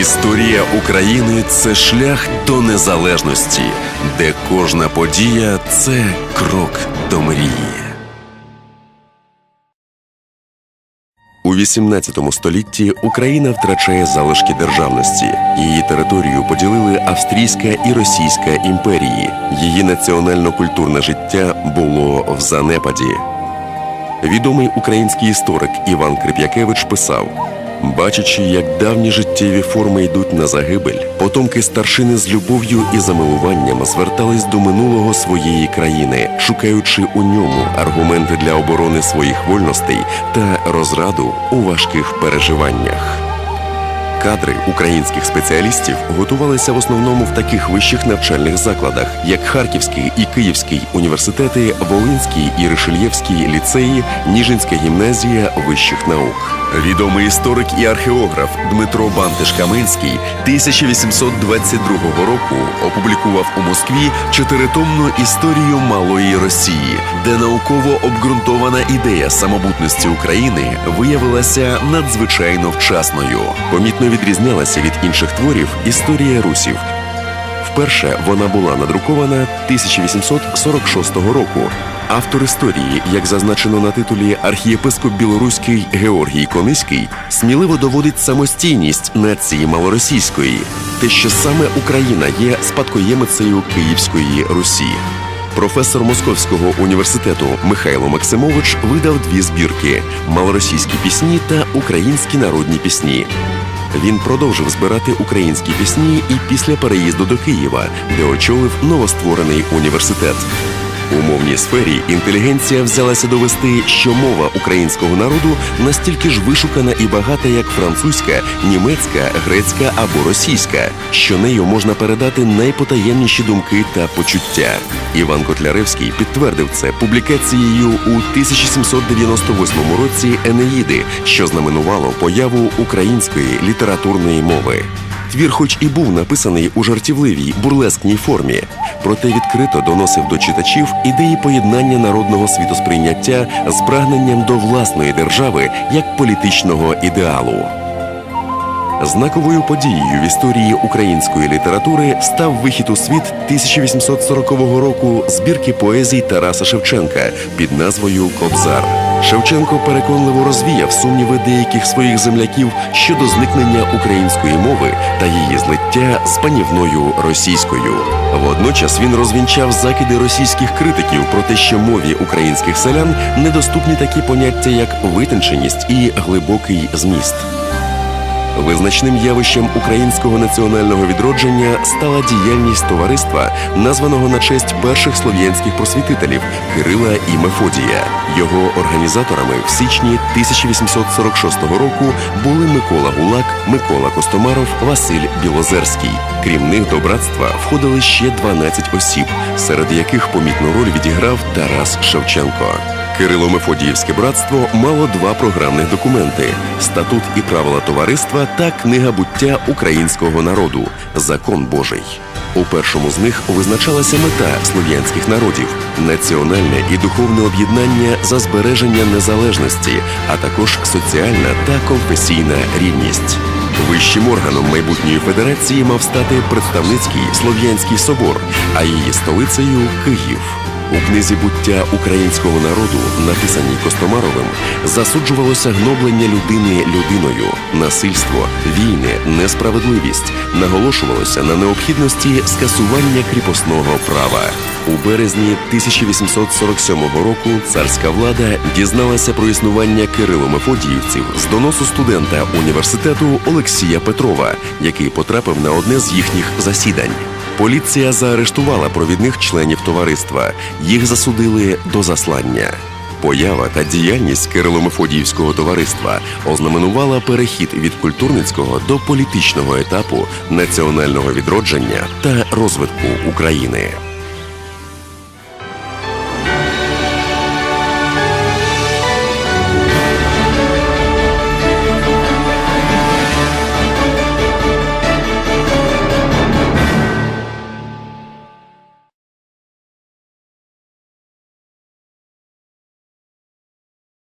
Історія України це шлях до незалежності, де кожна подія це крок до мрії. У 18 столітті Україна втрачає залишки державності. Її територію поділили Австрійська і Російська імперії. Її національно-культурне життя було в занепаді. Відомий український історик Іван Крип'якевич писав: бачачи, як давні життєві форми йдуть на загибель, потомки старшини з любов'ю і замилуванням звертались до минулого своєї країни, шукаючи у ньому аргументи для оборони своїх вольностей та розраду у важких переживаннях. Кадри українських спеціалістів готувалися в основному в таких вищих навчальних закладах, як Харківський і Київський університети, Волинський і Ришельєвський ліцеї, Ніжинська гімназія вищих наук. Відомий історик і археограф Дмитро Бантиш-Каменський 1822 року опублікував у Москві чотиритомну історію малої Росії, де науково обґрунтована ідея самобутності України виявилася надзвичайно вчасною. Помітно відрізнялася від інших творів історія русів. Вперше вона була надрукована 1846 року. Автор історії, як зазначено на титулі архієпископ білоруський Георгій Кониський, сміливо доводить самостійність нації малоросійської, те, що саме Україна є спадкоємицею Київської Русі. Професор Московського університету Михайло Максимович видав дві збірки: малоросійські пісні та українські народні пісні. Він продовжив збирати українські пісні і після переїзду до Києва, де очолив новостворений університет. У мовній сфері інтелігенція взялася довести, що мова українського народу настільки ж вишукана і багата, як французька, німецька, грецька або російська, що нею можна передати найпотаємніші думки та почуття. Іван Котляревський підтвердив це публікацією у 1798 році Енеїди, що знаменувало появу української літературної мови. Твір, хоч і був написаний у жартівливій бурлескній формі, проте відкрито доносив до читачів ідеї поєднання народного світосприйняття з прагненням до власної держави як політичного ідеалу. Знаковою подією в історії української літератури став вихід у світ 1840 року збірки поезій Тараса Шевченка під назвою Кобзар. Шевченко переконливо розвіяв сумніви деяких своїх земляків щодо зникнення української мови та її злиття з панівною російською. Водночас він розвінчав закиди російських критиків про те, що мові українських селян недоступні такі поняття, як витонченість і глибокий зміст. Визначним явищем українського національного відродження стала діяльність товариства, названого на честь перших слов'янських просвітителів Кирила і Мефодія. Його організаторами в січні 1846 року були Микола Гулак, Микола Костомаров, Василь Білозерський. Крім них до братства входили ще 12 осіб, серед яких помітну роль відіграв Тарас Шевченко. Кирило-Мефодіївське братство мало два програмних документи: статут і правила товариства та книга буття українського народу Закон Божий. У першому з них визначалася мета слов'янських народів національне і духовне об'єднання за збереження незалежності, а також соціальна та конфесійна рівність. Вищим органом майбутньої федерації мав стати представницький слов'янський собор, а її столицею Київ. У книзі буття українського народу, написаній Костомаровим, засуджувалося гноблення людини людиною, насильство, війни, несправедливість, наголошувалося на необхідності скасування кріпосного права. У березні 1847 року царська влада дізналася про існування Кирило-Мефодіївців з доносу студента університету Олексія Петрова, який потрапив на одне з їхніх засідань. Поліція заарештувала провідних членів товариства. Їх засудили до заслання. Поява та діяльність Кирило-Мефодіївського товариства ознаменувала перехід від культурницького до політичного етапу національного відродження та розвитку України.